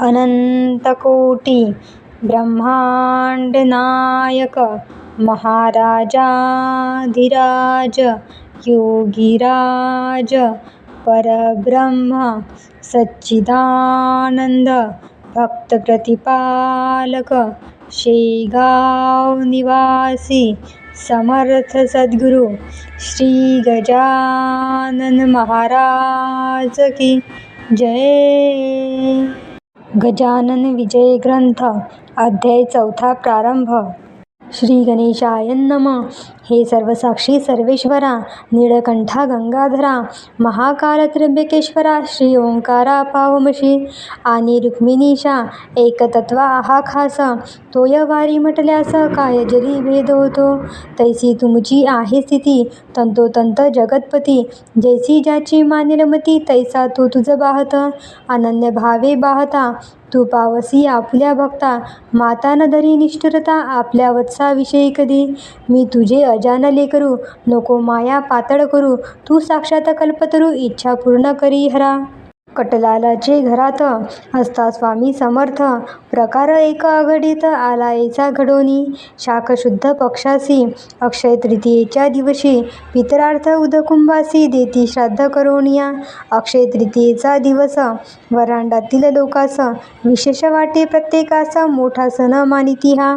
अनंतकोटी ब्रह्मांडनायक महाराजाधिराज योगिराज परब्रह्म सच्चिदानंद भक्तप्रतिपालक शेगाव निवासी समर्थ सद्गुरू श्री गजानन महाराज की जय। गजानन विजय ग्रंथ अध्याय चौथा प्रारंभ. श्री गणेशाय नम. हे सर्वसाक्षी सर्वेश्वरा नीळकंठा गंगाधरा महाकाल त्र्यंबकेश्वरा श्री ओंकारा पावमशी आणि रुक्मिणीशा एकतत्वा आहा खास तोय वारी म्हटल्यास काय जरी भेद होतो तैसी तुमची आहे स्थिती तंतोतंत जगतपती जैसी ज्याची मानिलमती तैसा तू तुझं बाहत अनन्य भावे बाहता तू पावसी आपुल्या भक्ता माता न धरी निष्ठुरता आपल्या वत्साविषयी कधी? मी तुझे अजान करू नको माया पातळ करू तू साक्षात कल्पतरू इच्छा पूर्ण करी हरा. कटलालाचे घरात असता स्वामी समर्थ प्रकार एक आघडीत आला ऐसा घडोनी. शाकशुद्ध पक्षासी अक्षय तृतीयेच्या दिवशी पितरार्थ उदकुंभासी देती श्राद्ध करोनिया. अक्षय तृतीयेचा दिवस वरांडातील लोकास विशेष वाटे प्रत्येकास मोठा सण मानिती हा.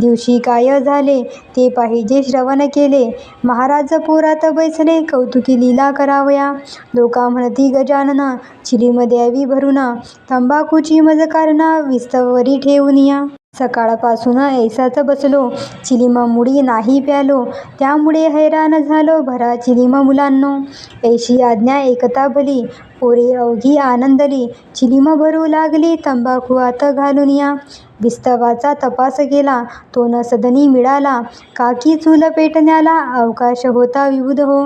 दिवशी काय झाले ते पाहिजे श्रवण केले. महाराज पोरात बैसले कौतुकी लीला करावया. लोका म्हणती गजानन चिलीम द्यावी भरून तंबाखूची मज कारणा विस्तवरी ठेवूनिया सकाळपासून ऐसाच बसलो. चिलीम मुडी नाही प्यालो. त्यामुळे हैराण झालो भरा चिलीम मुलांनो. ऐशी आज्ञा एकता भली. पोरे अवघी आनंदली. चिलीम भरू लागली तंबाखू आत घालून या. विस्तवाचा तपास केला. तो न सदनी मिळाला. काकी चूल पेटण्याला अवकाश होता विबुध हो.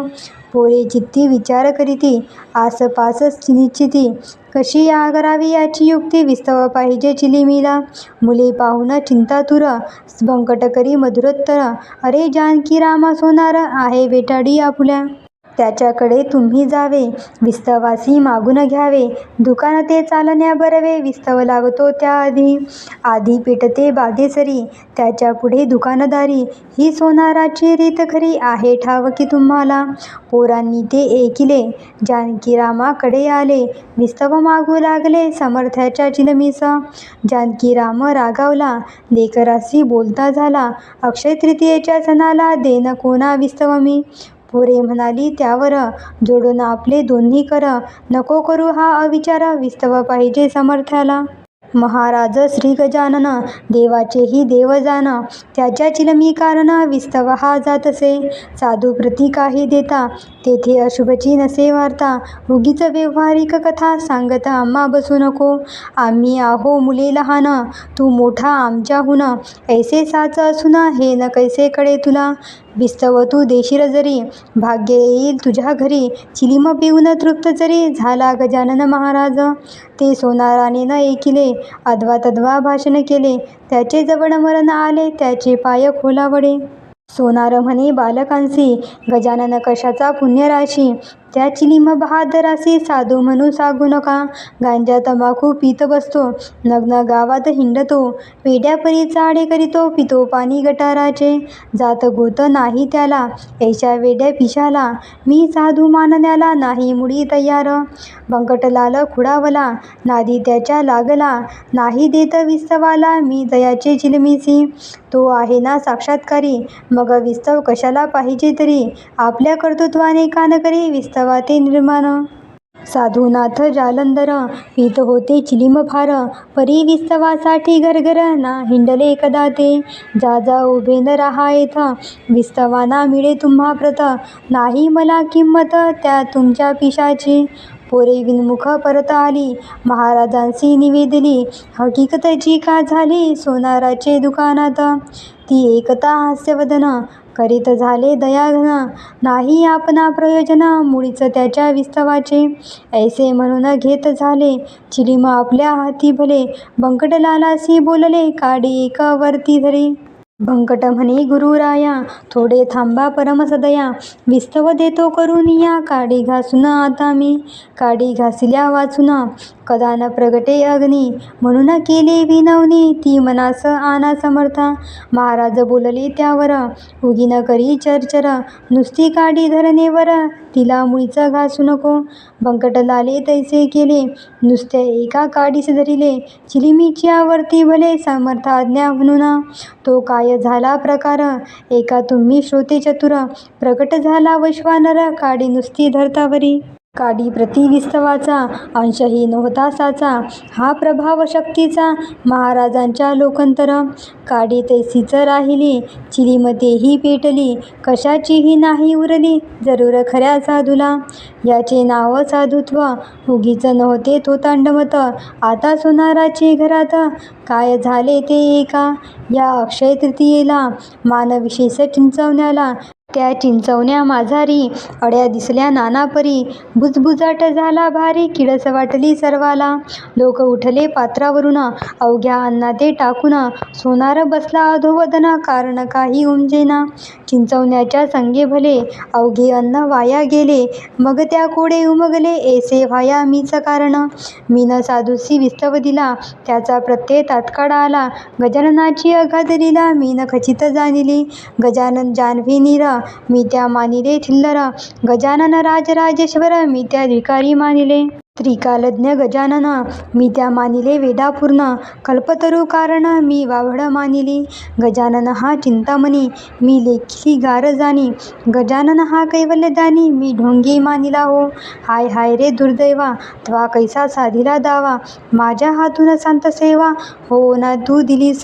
पोरे चित्ती विचार करीती आसपास निश्चिती. कशी या करावी याची युक्ती विस्तव पाहिजे चिलिमीला. मुले पाहून चिंतातुर बंकट करी मधुरोत्तर. अरे जानकी रामा सोनार आहे बेटाडी आपुल्या. त्याच्याकडे तुम्ही जावे. विस्तवासी मागून घ्यावे. दुकान ते चालण्या बरवे. विस्तव लागतो त्याआधी. आधी पिटते बागेसरी. त्याच्या पुढे दुकानदारी. ही सोनाराची रीत खरी आहे ठाव की तुम्हाला. पोरांनी ते ऐकिले. जानकीरामाकडे आले. विस्तव मागू लागले. समर्थ्याच्या चिलमीस. जानकीराम रागावला. लेकरासी बोलता झाला. अक्षय तृतीयेच्या सणाला देन कोणा विस्तव मी? पोरे म्हणाली त्यावर जोडून आपले दोन्ही कर. नको करू हा अविचार विस्तव पाहिजे समर्थ्याला महाराज श्री गजानन देवाचेही देव जाण त्याच्या चिलमी कारण विस्तव हा जातसे साधू प्रती काही देता तेथे अशुभची नसे वार्ता. उगीच व्यवहारिक कथा सांगत आम्हा बसू नको. आम्ही आहो मुले लहान तू मोठा आमच्याहून. ऐसे साच असून हे न कैसे कळे तुला? विस्तव तू देशील जरी भाग्य येईल तुझ्या घरी. चिलीम पिऊन तृप्त जरी झाला गजानन महाराज. ते सोनाराने न ऐकिले अद्वा तद्वा भाषण केले. त्याचे जवळ मरण आले त्याचे पाय खोलावडे. सोनार म्हणे बालकांसी गजानन कशाचा पुण्यराशी? त्या चिलीम असे साधू म्हणू सांगू नका. गांजा तंबाखू पित बसतो. नग्न गावात हिंडतो. वेड्यापरी चाडे करीतो. पितो पाणी गटाराचे. जात गोत नाही त्याला. ऐशा वेड्या पिशाला. मी साधू मानण्याला नाही मुडी तयार. बंकटलाल खुडावला. नादी त्याच्या लागला. नाही देत विस्तवाला. मी दयाचे चिलमिसी तो आहे ना साक्षात्कारी. मग विस्तव कशाला पाहिजे तरी? आपल्या कर्तृत्वाने कान करी विस्तव. ते निर्माण. साधुनाथ जालंधर पीत होते चिलीम फार परी विस्तवासाठी घरघर ना हिंडले कदा ते? जा जा उभे न राहायथ विस्तवाना मिळे तुम्हा प्रत. नाही मला किंमत त्या तुमच्या पिशाची. पोरे विनमुख परत आली. महाराजांसी निवेदली. हकीकत जी का झाली सोनाराचे दुकानात? ती एकता हास्यवदन. करीत झाले दयाघन नाही आपणा प्रयोजन मुळीच त्याच्या विस्तवाचे. ऐसे म्हणून घेत झाले. चिलीम आपल्या हाती भले. बंकटलालासी बोलले काडी एक वरती धरी. भंकट म्हणे गुरुराया थोडे थांबा परमसदया. विस्तव देतो करून या काडी घासून आता मी. काडी घासिल्या वाचून कदा न प्रगटे अग्नी. म्हणून केले विनवणी ती मनास आना समर्था. महाराज बोलले त्यावर. उगी न करी चरचर. नुसती काडी धरणेवर तिला मुळीचा घासू नको. बंकटलाले तैसे केले. नुसत्या एका काडीस धरिले चिलिमीच्या वरती भले समर्थ आज्ञा म्हणून. तो काय झाला प्रकार? एका तुम्ही श्रोते चतुर प्रकट झाला वैश्वानर. काडी नुसती धरतावरी. काडी प्रतिविस्तवाचा अंशही नव्हता साचा हा प्रभाव शक्तीचा महाराजांच्या लोकंतर. काडी तैसीच राहिली चिलीमध्येही पेटली कशाचीही नाही उरली जरूर खऱ्या साधूला. याचे नाव साधुत्व उगीच नव्हते तो तांडवत. आता सोनाराचे घरात काय झाले ते एका? या अक्षय तृतीयेला मानविशेष चिंचवण्याला त्या चिंचवण्या माझारी अड्या दिसल्या नानापरी. बुजबुजाट झाला भारी किडस वाटली सर्वाला. लोक उठले पात्रावरून अवघ्या अन्ना ते टाकून. सोनार बसला अधोवदना, कारण काही उमजेना. चिंचवण्याच्या संगे भले अवघे अन्न वाया गेले मग त्या कोडे उमगले ऐसे व्हाया मीच कारण. मीन साधूसी विस्तव दिला त्याचा प्रत्यय तात्काळ आला. गजाननाची अगाध लिला मीन खचित जाणिली. गजानन जान्हवी नीर मी त्या मानिले थिल्लर गजानन राजराजेश्वर मी त्या विकारी मानिले. त्रिकालज्ञ गजानन मी त्या मानिले वेदापूर्ण कल्पतरू कारण मी वावड मानिली. गजानन हा चिंतामणी मी लेखी गार जाणी. गजानन हा कैवल्यदानी मी ढोंगी मानिला हो. हाय हाय रे दुर्दैवा त्वा कैसा साधिला दावा. माझ्या हातून संत सेवा हो ना तू दिलीस.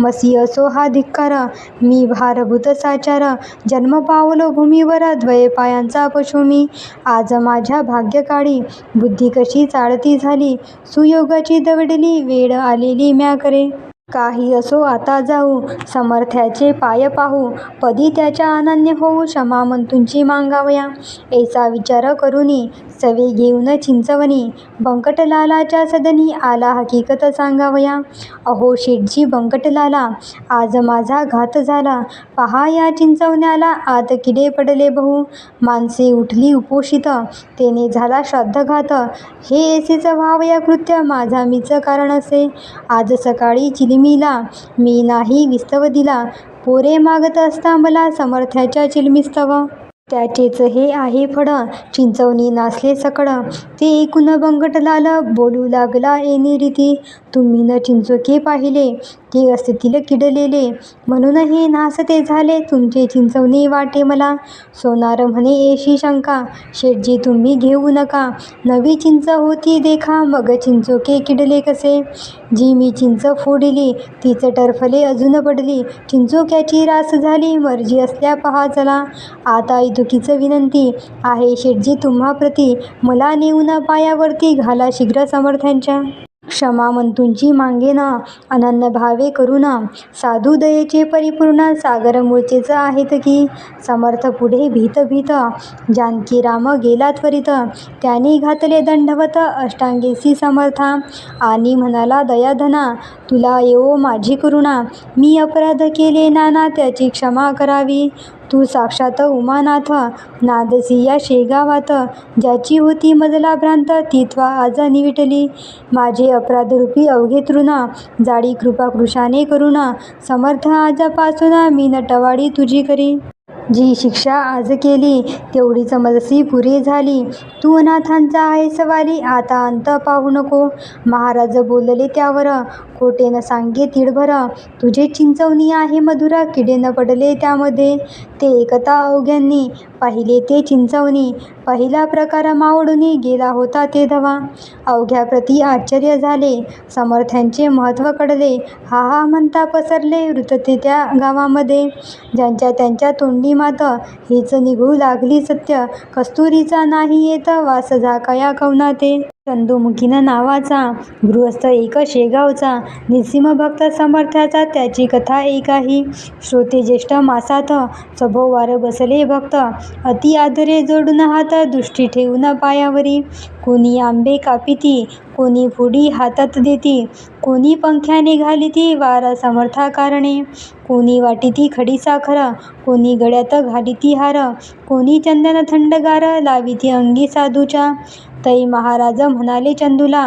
मसी असो हा धिक्कार मी भारभूत साचार. जन्म पावलो भूमीवर द्वय पायांचा पशु मी. आज माझ्या भाग्यकाळी बुद्धी कशी चाळती झाली? सुयोगाची दवडली वेळ आलेली म्या करे काही असो आता जाऊ. समर्थ्याचे पाय पाहू. पदी त्याच्या अनन्य होऊ? क्षमा मंतूंची मांगावया. ऐसा विचार करुनी. सवे घेऊन चिंचवणी बंकटलालाच्या सदनी आला हकीकत सांगावया. अहो शेठजी बंकटलाला आज माझा घात झाला. पहा या चिंचवण्याला आत किडे पडले बहू. माणसे उठली उपोषित. तेने झाला श्राद्धघात. हे ऐसेच व्हावया कृत्य माझा मीच कारण असे. आज सकाळी चिलिमीला मी नाही विस्तव दिला. पोरे मागत असता मला समर्थ्याच्या चिलमिस्तव. त्याचेच हे आहे फळ चिंचवणी नासले सकळ. ते एकूण बंगट लाल बोलू लागला येणे रीती. तुम्ही न चिंचोके पाहिले? ते असतील किडलेले. म्हणूनही नास नासते झाले तुमचे चिंचवणे वाटे मला. सोनार म्हणे येशी शंका शेटजी तुम्ही घेऊ नका. नवी चिंच होती देखा मग चिंचोके किडले कसे? जी मी चिंच फोडली तीच टरफले अजून पडली. चिंचोक्याची रास झाली मर्जी असल्या पहा चला. आता इतुकीच विनंती आहे शेठजी तुम्हाप्रती. मला नेऊन पायावरती घाला शीघ्र समर्थांच्या. क्षमा मंतूंची ना अनन्य भावे करुण साधू दयेचे परिपूर्ण सागर मूळचेच आहेत की समर्थ पुढे भीत भीत. जानकी राम गेला त्वरित. त्याने घातले दंडवत अष्टांगेसी समर्था. आणि म्हणाला दयाधना तुला येवो माझी करुणा. मी अपराध केले नाना त्याची क्षमा करावी. तू साक्षात उमानाथ नादसी या शेगावात. ज्याची होती मजला भ्रांत ती त्वा आज निविटली माझे अपराधरूपी अवघे तृणा जाडी कृपा कृशाने करुण. समर्थ आजपासून मी नटवाडी तुझी करी. जी शिक्षा आज केली तेवढीच मजसी पुरी झाली. तू अनाथांचा आहे सवाली आता अंत पाहू नको. महाराज बोलले त्यावर खोटे न सांगे तिळभर तुझे चिंचवणी आहे मधुरा किडे न पडले त्यामध्ये. ते एकता अवघ्यांनी पाहिले ते चिंचवणी पहिला प्रकार मावडून गेला होता ते धवा. अवघ्याप्रती आश्चर्य झाले समर्थ्यांचे महत्त्व कळले हा हा म्हणता पसरले वृतते त्या गावामध्ये. ज्यांच्या त्यांच्या तोंडी मात हीच निघू लागली सत्य कस्तुरीचा नाही येत वास कवना ते चंदुमुखीनं नावाचा गृहस्थ एक शेगावचा भक्त समर्थाचा त्याची कथा एकाही. श्रोते ज्येष्ठ मासात सभोवार बसले भक्त अति आदरे जोडून हात दृष्टी ठेवून पायावरी. कोणी आंबे कापिती कोणी फुडी हातात देती कोणी पंख्याने घालिती वारा समर्थाकारणे कोणी वाटिती खडी साखर कोणी गळ्यात घालिती हार. कोणी चंदन थंडगार लाविती अंगी साधूच्या. तै महाराज म्हणाले चंदूला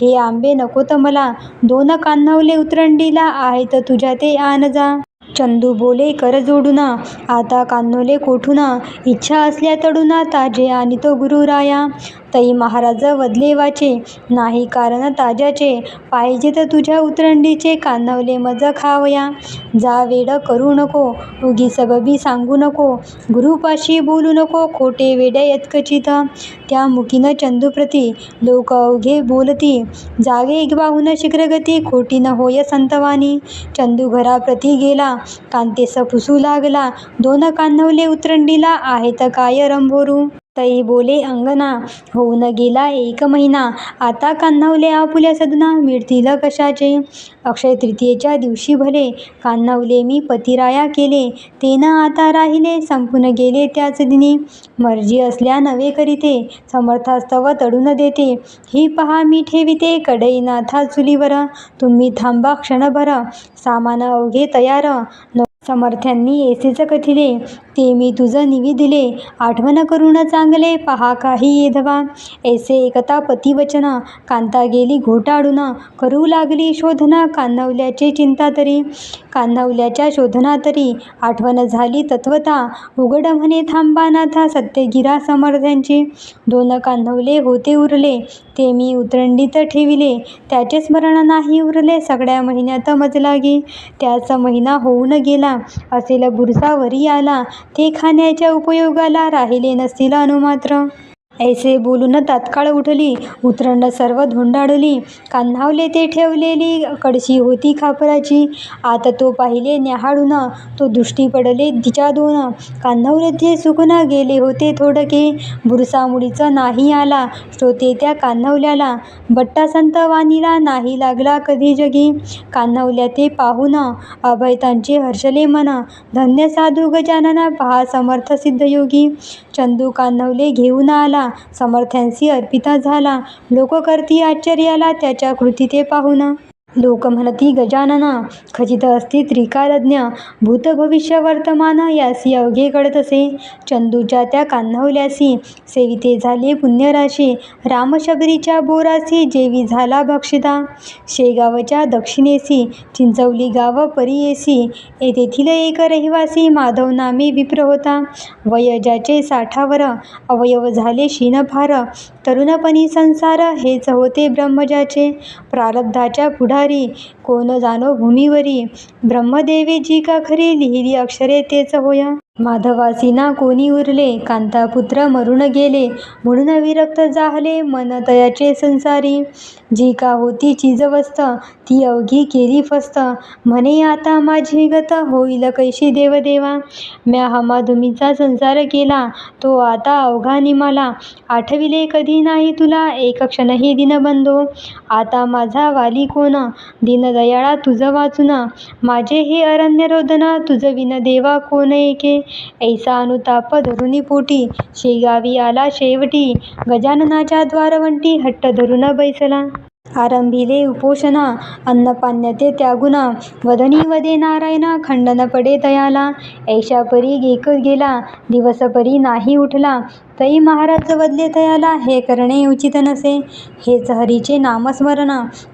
हे आंबे नकोत मला दोन कान्हवले उतरंडीला आहेत तुझ्या ते आण जा चंदू बोले कर जोडूना आता कान्होले कोठूना इच्छा असल्या तडूना ताजे आणि तो गुरुराया. तै महाराज वदलेवाचे नाही कारण ताज्याचे. तर तुझ्या उतरंडीचे कान्हवले मज खावया. जा वेड करू नको उगी सबबी सांगू नको. गुरुपाशी बोलू नको खोटे वेड्या यत्कचित. त्या मुकीन चंदूप्रती लोक अवघे बोलती. जागे वाहून शीघ्रगती खोटी न होय संतवानी. चंदू घराप्रती गेला कांतेस फुसू लागला. दोन कान्हवले उतरंडीला आहेत काय रंभोरू? तै बोले अंगना होऊन गेला एक महिना. आता कान्हवले आपुल्या सदना मिळतील कशाचे? अक्षय तृतीयेच्या दिवशी भले. कान्हवले मी पतिराया केले. ते न आता राहिले संपून गेले त्याच दिनी. मर्जी असल्या नवे करीते समर्थास्तव तडून देते. ही पहा मी ठेविते कडईनाथा चुलीवर. तुम्ही थांबा क्षणभर. सामान अवघे तयार. समर्थ्यांनी येसेच कथिले ते मी तुझ निविदिले आठवण करून चांगले पहा काही येधवा ऐसे एकता पतिवचन कांता गेली घोटाडून करू लागली शोधना कान्हवल्याचे चिंता तरी. कान्हवल्याच्या शोधना तरी. आठवण झाली तत्वता. उघड म्हणे थांबा नाथा सत्यगिरा समर्थ्यांची दोन कान्हवले होते उरले ते मी उतरंडीत ठेविले. त्याचे स्मरण नाही उरले सगळ्या महिन्यात मजला गे त्याचा महिना होऊन गेला. असेल बुरसावरी आला. ते खाण्याच्या उपयोगाला राहिले नसतील अनुमात्र. ऐसे बोलून तात्काळ उठली. उतरंड सर्व धुंडाळली. कान्हावले ते ठेवलेली कळशी होती खापराची. आता तो पाहिले न्याहाळून. तो दृष्टी पडले तिच्या दोन. कान्हवले सुकून गेले होते थोडके. बुरसामुळीचा नाही आला. श्रोते त्या कान्हवल्याला. बट्टा संत वाणीला नाही लागला कधी जगी. कान्हवल्या ते पाहून अभयतांचे हर्षले मन. धन्य साधू गजानना पहा समर्थ सिद्धयोगी. चंदू कान्हवले घेऊन आला. समर्थ्यांशी अर्पिता झाला. लोक करती आश्चर्याला त्याच्या कृती ते पाहुना. लोक म्हणती गजानना खचित असती त्रिकालज्ञ भूत भविष्य वर्तमान यासी अवघे कळत असे. चंदूच्या त्या कान्हवल्यासी सेविते झाले पुण्यराशी रामशबरीच्या बोरासी जेवी झाला भक्षिता. शेगावच्या दक्षिणेसी चिंचवली गाव परियेसी तेथील एक रहिवासी माधव नामे विप्र होता. वयजाचे साठावर अवयव झाले क्षीणफार तरुणपणी संसार हेच होते ब्रह्मजाचे प्रारब्धाच्या पुढारी कोण जाणो भूमीवरी. ब्रह्मदेवे जी का खरी लिहिली अक्षरे तेच होय. माधवासीना कोणी उरले? कांतापुत्र मरून गेले. म्हणून विरक्त जाहले मन तयाचे संसारी. जी का होती चिजवस्त ती अवघी केली फस्त. म्हणे आता माझी गत होईल कैशी देवदेवा? म्या हमाधुमीचा संसार केला तो आता अवघा निमाला. आठविले कधी नाही तुला एक क्षणही दिनबंधो आता माझा वाली कोण? दीनदयाळा तुझं वाचून. माझे हे अरण्य रोदन तुझं विन देवा कोण एके? ऐसा अनुताप धरुनी पोटी शेगावी आला शेवटी. गजाननाच्या द्वारवंटी हट्ट धरून बैसला. आरंभिले उपोषणा अन्नपान्य ते त्यागुना. वदनी वदे नारायणा खंडन पडे तयाला ऐशा परी गेक गेला दिवस परी नाही उठला. तई महाराज वदले तयाला हे करणे उचित नसे. हेच हरीचे नामस्मरण.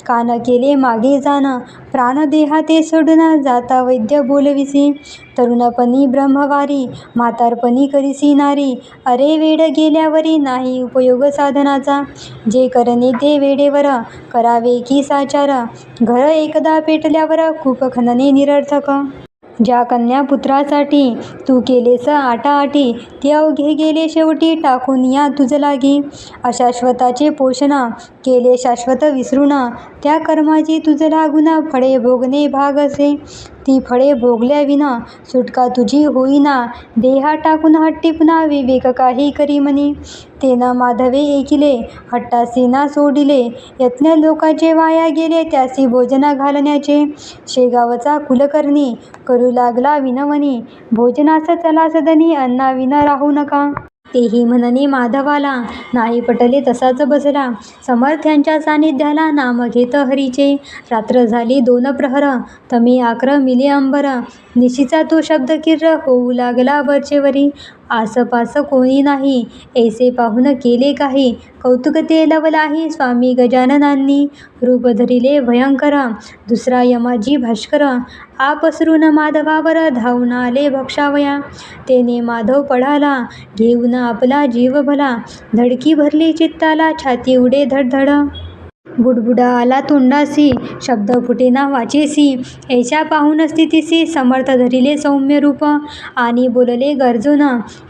कान केले मागे जाणं. प्राणदेहा ते सोडणं जाता वैद्य बोलविसी. तरुणपणी ब्रह्मवारी म्हातारपणी करीसी नारी अरे वेड गेल्यावरी नाही उपयोग साधनाचा. जे करणे ते वेडेवर करावे की साचार. घर एकदा पेटल्यावर खूप खनने निरर्थक. ज्या कन्या पुत्रासाठी तू केलेस आटाआटी ते अवघे गेले शेवटी टाकून या तुझ लागी. अशाश्वताचे पोषणा केले शाश्वत विसरून त्या कर्माची तुझ लागून फळे भोगणे भाग असे. ती फळे भोगल्याविना सुटका तुझी होईना. देहा टाकून हट्टी पुन्हा विवेक काही करी म्हणी. तेना माधवे ऐकिले हट्टासी ना सोडिले. यत्न लोकाचे वाया गेले त्यासी भोजना घालण्याचे. शेगावचा कुलकर्णी करू लागला विनवणी. भोजनास चला सदनी अन्ना विना राहू नका. तेही म्हणणे माधवाला नाही पटले तसाच बसला. समर्थ्यांच्या सानिध्याला नाम घेत हरीचे. रात्र झाली दोन प्रहर तमी आक्रमिले अंबर. निशीचा तो शब्द किर्र होऊ लागला वरचेवरी. आसपास कोणी नाही. ऐसे पाहून केले काही. कौतुक ते लवलाही स्वामी गजाननांनी. रूप धरिले भयंकर. दुसरा यमाजी भास्कर आपसरून माधवावर धावून आले भक्षावया. तेने माधव पळाला घेऊन आपला जीव भला. धडकी भरली चित्ताला छाती उडे धडधड. बुडबुडा आला तोंडासी शब्द फुटेना वाचेसी ऐशा पाहून स्थितीसी समर्थ धरिले सौम्य रूप आणि बोलले गरजून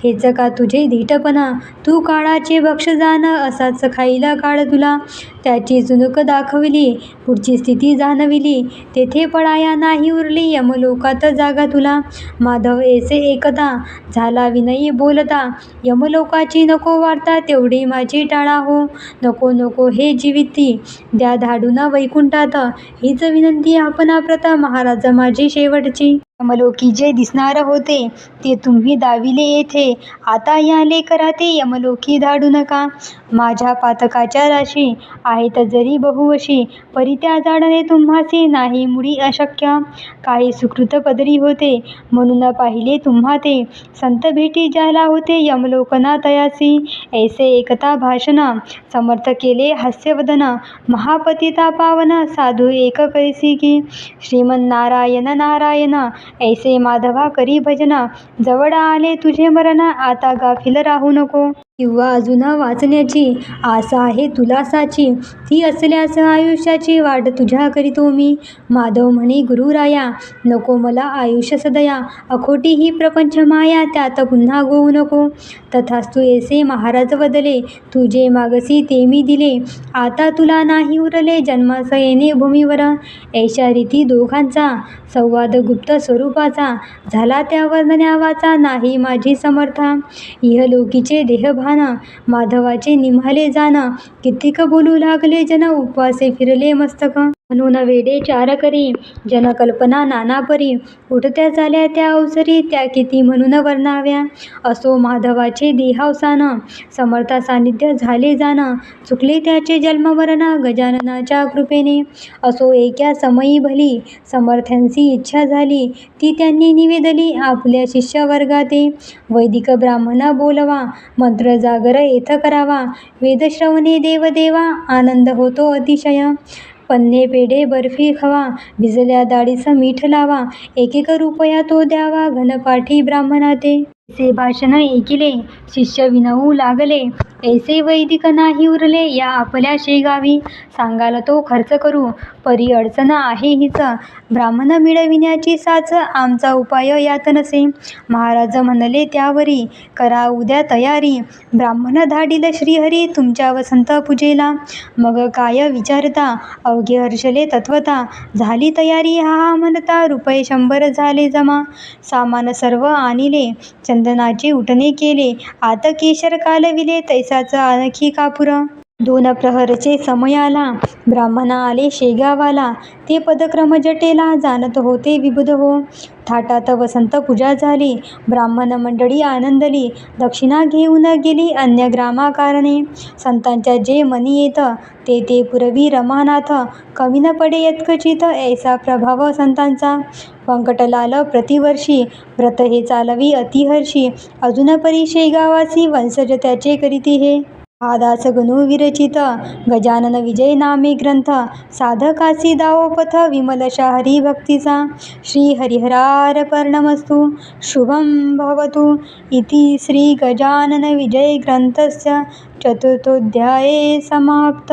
हेच का तुझे धीटपणा? तू काळाचे भक्ष जाण असाच खाईला काळ तुला. त्याची चुनूक दाखविली पुढची स्थिती जाणविली. तेथे पळाया नाही उरली यमलोकात जागा तुला. माधव ऐसे एकता झाला विनयी बोलता यमलोकाची नको वार्ता तेवढी माझी टाळा हो नको नको हे जीविती. द्या धाडूना वैकुंठात. हीच विनंती आपण प्रथा महाराजा माझी शेवटची. यमलोकी जे दिसणार होते ते तुम्ही दाविले येथे. आता या लेकरा ते यमलोकी धाडू नका. माझ्या पातकाच्या राशी आहेत जरी बहुवशी परी त्या जाडणे तुम्हासी नाही मुळी अशक्य. काही सुकृत पदरी होते म्हणून पाहिले तुम्हा ते संत भेटी ज्याला होते यमलोकना तयासी ऐसे एकता भाषण समर्थ केले हास्यवदन. महापतिता पावन साधू एक कैसी की. श्रीमन्नारायण नारायण ऐसे माधवा करी भजन जवळ आले तुझे मरण आता गाफील राहू नको. किंवा अजून वाचण्याची आशा आहे तुलासाची ती असल्यास आयुष्याची वाट तुझ्या करीतो मी माधव म्हणे गुरुराया नको मला आयुष्य सदया. अखोटी ही प्रपंच माया त्यात पुन्हा गोवू नको. तथास्तु येसे महाराज बदले तू जे मागसी ते मी दिले. आता तुला नाही उरले जन्मास येणे भूमीवर. ऐशा रीती दोघांचा संवाद गुप्त स्वरूपाचा. झाला त्या वर्णन्यावाचा नाही माझी समर्था. इहलोकीचे पाहना माधवाचे निम्हाले जाना कितीक बोलू लागले जन उपवासे फिरले मस्तक. म्हणून वेडे चार करी जनकल्पना नाना परी उठत्या झाल्या त्या अवसरी त्या किती म्हणून वर्णाव्या? असो माधवाचे देहावसान समर्था सान्निध्य झाले जाण चुकले त्याचे जन्ममरण गजाननाच्या कृपेने. असो एका समयी भली समर्थ्यांची इच्छा झाली ती त्यांनी निवेदली आपल्या शिष्यवर्गाते. वैदिक ब्राह्मणा बोलवा मंत्र जागर येथ करावा वेदश्रवणे देवदेवा आनंद होतो अतिशय. पन्ने पेढे बर्फी खवा भिजल्या डाळीस मीठ लावा एकेक रुपया तो द्यावा घनपाठी ब्राह्मणा ते ऐसे भाषण ऐकिले शिष्य विनवू लागले. ऐसे वैदिक नाही उरले या आपल्या शेगावी. सांगाल तो खर्च करू परी अडचण आहे हीच. ब्राह्मण मिळविण्याची साच आमचा उपाय यात नसे. महाराज म्हणले त्यावरी करा उद्या तयारी. ब्राह्मण धाडील श्रीहरी तुमच्या वसंत पूजेला. मग काय विचारता? अवघे हर्षले तत्वता. झाली तयारी हा म्हणता रुपये शंभर झाले जमा. सामान सर्व आणिले. चंदनाचे उठणे केले. आत केशर कालविले तैसाच आणखी कापूर. दोन प्रहरचे समय आला ब्राह्मणा आले शेगावाला ते पदक्रम जटेला जाणत होते विबुध हो. थाटात वसंत पूजा झाली ब्राह्मण मंडळी आनंदली दक्षिणा घेऊन गेली अन्य ग्रामाकारणे. संतांच्या जे मनी येत ते ते पुरवी रमानाथ कमी न पडे यत्कचित ऐसा प्रभाव संतांचा. व्यंकटलाल प्रतिवर्षी व्रत हे चालवी अतिहर्षी अजून परी शेगावासी वंशज त्याचे करीती हे. हा विरचित गजानन विजय नामे ग्रंथ साधकासी दावोपथ विमलशा हरिभक्तीचा श्री हरिहरार्पणमस्तु शुभं भवतु इति श्री गजानन विजय ग्रंथस्य चतुर्थोऽध्याये समाप्त।